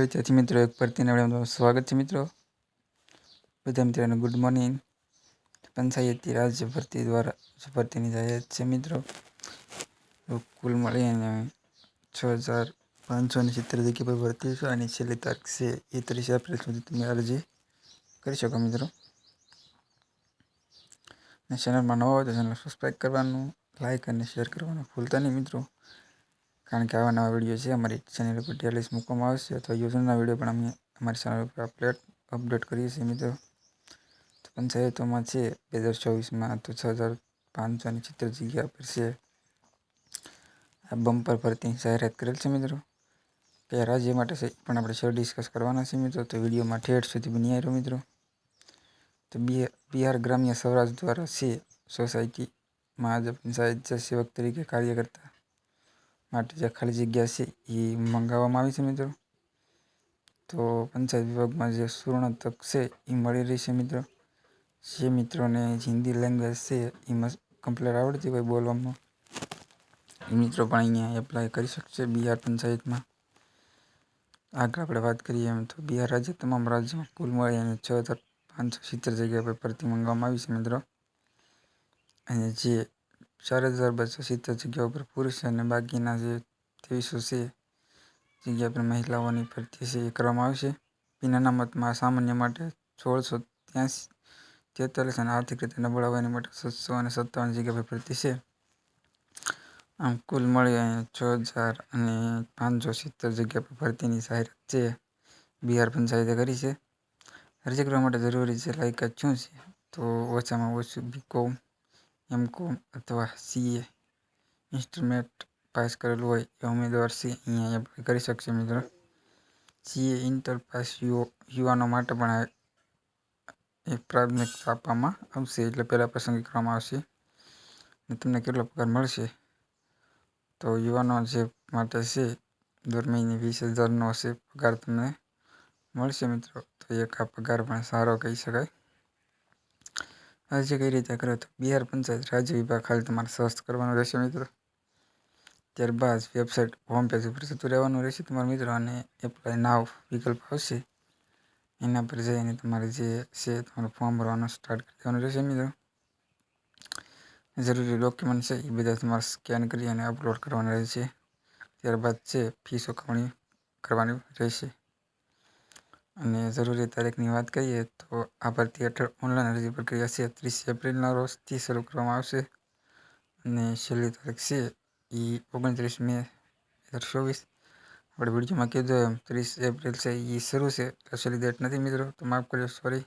વિદ્યાર્થી મિત્રો, એક ભરતીના વિડીયોમાં સ્વાગત છે મિત્રો. બધા મિત્રોને ગુડ મોર્નિંગ. પંચાયતી રાજ્ય ભરતી દ્વારા ભરતીની જાહેરાત છે મિત્રો. કુલ મળી અને છ હજાર પાંચસો ને સિત્તેર જગ્યા પર ભરતી છે અને છેલ્લી તારીખ છે એકત્રીસ એપ્રિલ સુધી તમે અરજી કરી શકો મિત્રો. અને ચેનલમાં નવા હોય તો ચેનલ સબસ્ક્રાઈબ કરવાનું લાઈક અને શેર કરવાનું ભૂલતા નહીં મિત્રો. કારણ કે આવા નવા વીડિયો છે, અમારી ચેનલ ઉપર ડેલીસ મૂકવામાં આવશે અથવા યોજનાના વીડિયો પણ અમે અમારી ચેનલ ઉપર અપડેટ અપડેટ કરીએ છીએ મિત્રો. તો પંચાયતોમાં છે બે હજાર ચોવીસમાં તો છ હજાર પાંચસો અને સિત્તેર જગ્યા પર છે. આ બમ્પર ભરતી જાહેરાત કરેલ છે મિત્રો. કયા રાજ્ય માટે છે, પણ આપણે સર ડિસ્કસ કરવાના છે મિત્રો. તો વિડીયોમાં ઠેઠ સુધી બની આવ્યો મિત્રો. તો બિહાર ગ્રામ્ય સ્વરાજ દ્વારા છે સોસાયટીમાં આજે પંચાયત સેવક તરીકે કાર્ય કરતા. માટે જે ખાલી જગ્યા છે એ મંગાવવામાં આવી છે મિત્રો. તો પંચાયત વિભાગમાં જે સુવર્ણ તક છે એ મળી રહી છે મિત્રો. જે મિત્રોને હિન્દી લેંગ્વેજ છે એમાં કમ્પ્લેટ આવડતી હોય બોલવામાં, એ મિત્રો પણ અહીંયા એપ્લાય કરી શકશે બિહાર પંચાયતમાં. આગળ આપણે વાત કરીએ એમ તો બિહાર રાજ્ય તમામ રાજ્યોમાં કુલ મળી અને છ હજાર પાંચસો સિત્તેર જગ્યા પર ભરતી મંગાવવામાં આવી છે મિત્રો. અને જે ચાર હજાર બસો સિત્તેર જગ્યાઓ પર પુરુષ અને બાકીના જે ત્રેવીસો છે, જગ્યા પર મહિલાઓની ભરતી છે એ કરવામાં આવશે પીના અનામતમાં સામાન્ય માટે સોળસો ત્યાંસી તેતાલીસ અને આર્થિક રીતે નબળા હોવાની માટે સાતસો અને સત્તાવન જગ્યા પર ભરતી છે. આમ કુલ મળી અહીંયા છ હજાર અને પાંચસો સિત્તેર જગ્યા પર ભરતીની જાહેરાત છે. બિહાર પંચાયતે કરી છે. અરજી કરવા માટે જરૂરી છે લાયકાત શું છે? તો ઓછામાં ઓછું બીકોમ એમકોમ અથવા સીએ ઇન્સ્ટ્રુમેન્ટ પાસ કરેલું હોય એ ઉમેદવાર છે અહીંયા એપ્લાય કરી શકશે મિત્રો. સીએ ઇન્ટર પાસ યુવાનો માટે પણ એ પ્રાથમિકતા આપવામાં આવશે એટલે પહેલાં પસંદગી કરવામાં આવશે. અને તમને કેટલો પગાર મળશે? તો યુવાનો જે માટે છે, દર મહિને વીસ હજારનો હશે પગાર તમને મળશે મિત્રો. તો એક આ પગાર પણ સારો કહી શકાય. અરજી કઈ રીતે કરો તો? બિહાર પંચાયત રાજ્ય વિભાગ ખાલી તમારે સર્ચ કરવાનું રહેશે મિત્રો. ત્યારબાદ વેબસાઇટ હોમ પેજ ઉપર જતું રહેવાનું રહેશે તમારા મિત્રો અને એપ્લાય નાવ વિકલ્પ આવશે. એના પર જઈને તમારે જે છે તમારું ફોર્મ ભરવાનું સ્ટાર્ટ કરી દેવાનું રહેશે મિત્રો. જરૂરી ડોક્યુમેન્ટ છે એ બધા તમારે સ્કેન કરી અને અપલોડ કરવાના રહેશે. ત્યારબાદ છે ફી ચૂકવણી કરવાની રહેશે. અને જરૂરી તારીખની વાત કરીએ તો આ ભરતી ઓનલાઈન અરજી પ્રક્રિયા છે, ત્રીસ એપ્રિલના રોજથી શરૂ કરવામાં આવશે. અને છેલ્લી તારીખ છે એ ઓગણત્રીસ મે બે હજાર ચોવીસ. આપણે વિડીયોમાં કીધું એમ, ત્રીસ એપ્રિલ છે એ શરૂ છે. છેલ્લી ડેટ નથી મિત્રો, તો માફ કરજો સોરી